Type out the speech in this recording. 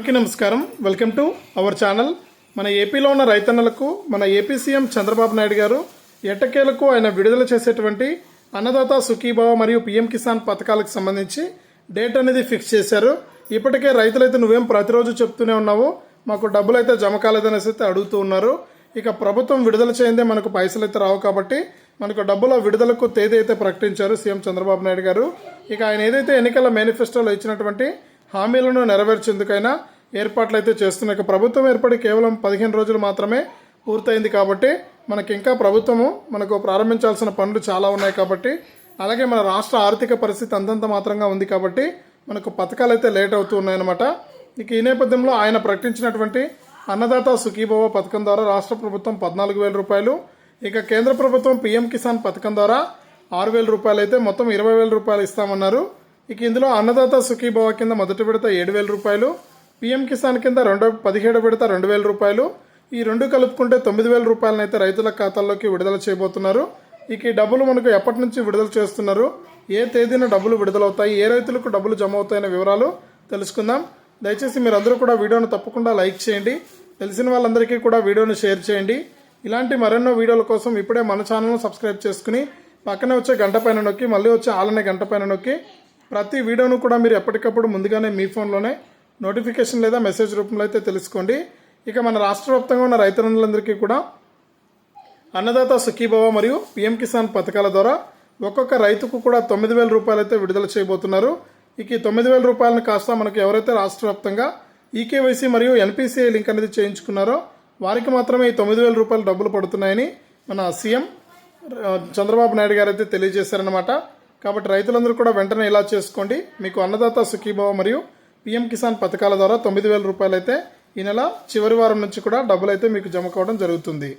అందరికీ నమస్కారం. Welcome to our channel. మన ఏపీలో ఉన్న రైతన్నలకు మన ఏపీ సీఎం చంద్రబాబు నాయుడు గారు ఎట్టకేలకు ఆయన విడుదల చేసేటువంటి అన్నదాత సుఖీభావ మరియు పీఎం కిసాన్ పథకాలకు సంబంధించి డేట్ అనేది ఫిక్స్ చేశారు. ఇప్పటికే రైతులైతే నువ్వేం ప్రతిరోజు చెప్తూనే ఉన్నావు. మాకు డబ్బులు అయితే జమ కాలేదనేసి అయితే అడుగుతూ ఉన్నారు. ఇక ప్రభుత్వం విడుదల చేయందే మనకు పైసలు అయితే రావు కాబట్టి మనకు డబ్బుల విడుదలకు తేదీ అయితే ప్రకటించారు సీఎం చంద్రబాబు నాయుడు గారు. ఇక ఆయన ఏదైతే ఎన్నికల మేనిఫెస్టోలో ఇచ్చినటువంటి హామీలను నెరవేర్చేందుకైనా ఏర్పాట్లు అయితే చేస్తున్నాయి. ఇక ప్రభుత్వం ఏర్పడి కేవలం పదిహేను రోజులు మాత్రమే పూర్తయింది కాబట్టి మనకి ఇంకా ప్రభుత్వము మనకు ప్రారంభించాల్సిన పనులు చాలా ఉన్నాయి కాబట్టి అలాగే మన రాష్ట్ర ఆర్థిక పరిస్థితి అంతంత మాత్రంగా ఉంది కాబట్టి మనకు పథకాలు అయితే లేట్ అవుతూ ఉన్నాయన్నమాట. ఇక ఈ నేపథ్యంలో ఆయన ప్రకటించినటువంటి అన్నదాత సుఖీభవ పథకం ద్వారా రాష్ట్ర ప్రభుత్వం పద్నాలుగు వేల రూపాయలు ఇక కేంద్ర ప్రభుత్వం పీఎం కిసాన్ పథకం ద్వారా ఆరు వేల రూపాయలు అయితే మొత్తం ఇరవై వేల రూపాయలు ఇస్తామన్నారు. ఇక ఇందులో అన్నదాత సుఖీభవ కింద మొదటి విడత ఏడు వేల రూపాయలు పీఎం కిసాన్ కింద రెండో పదిహేడు విడత రెండు వేల రూపాయలు. ఈ రెండు కలుపుకుంటే తొమ్మిది వేల రూపాయలను అయితే రైతుల ఖాతాల్లోకి విడుదల చేయబోతున్నారు. ఇక ఈ డబ్బులు మనకు ఎప్పటి నుంచి విడుదల చేస్తున్నారు? ఏ తేదీన డబ్బులు విడుదలవుతాయి? ఏ రైతులకు డబ్బులు జమ అవుతాయనే వివరాలు తెలుసుకుందాం. దయచేసి మీరందరూ కూడా వీడియోను తప్పకుండా లైక్ చేయండి. తెలిసిన వాళ్ళందరికీ కూడా వీడియోను షేర్ చేయండి. ఇలాంటి మరెన్నో వీడియోల కోసం ఇప్పుడే మన ఛానల్ను సబ్స్క్రైబ్ చేసుకుని పక్కనే వచ్చే గంట పైన నొక్కి మళ్ళీ వచ్చే ఆలనే గంట పైన నొక్కి ప్రతి వీడియోను కూడా మీరు ఎప్పటికప్పుడు ముందుగానే మీ ఫోన్లోనే నోటిఫికేషన్ లేదా మెసేజ్ రూపంలో అయితే తెలుసుకోండి. ఇక మన రాష్ట్ర వ్యాప్తంగా ఉన్న రైతులందరికీ కూడా అన్నదాత సుఖీభవ మరియు పిఎం కిసాన్ పథకాల ద్వారా ఒక్కొక్క రైతుకు కూడా తొమ్మిది వేల రూపాయలు అయితే విడుదల చేయబోతున్నారు. ఇక ఈ తొమ్మిది వేల రూపాయలను కాస్త మనకు ఎవరైతే రాష్ట్ర వ్యాప్తంగా ఈకేవైసీ మరియు ఎన్పిసిఐ లింక్ అనేది చేయించుకున్నారో వారికి మాత్రమే ఈ తొమ్మిది వేల రూపాయలు డబ్బులు పడుతున్నాయని మన సీఎం చంద్రబాబు నాయుడు గారు అయితే తెలియజేశారనమాట కాబట్టి రైతులందరూ కూడా వెంటనే ఇలా చేసుకోండి. మీకు అన్నదాత సుఖీభావ మరియు పిఎం కిసాన్ పథకాల ద్వారా తొమ్మిది వేల రూపాయలు అయితే ఈ నెల చివరి వారం నుంచి కూడా డబ్బులు అయితే మీకు జమ కావడం జరుగుతుంది.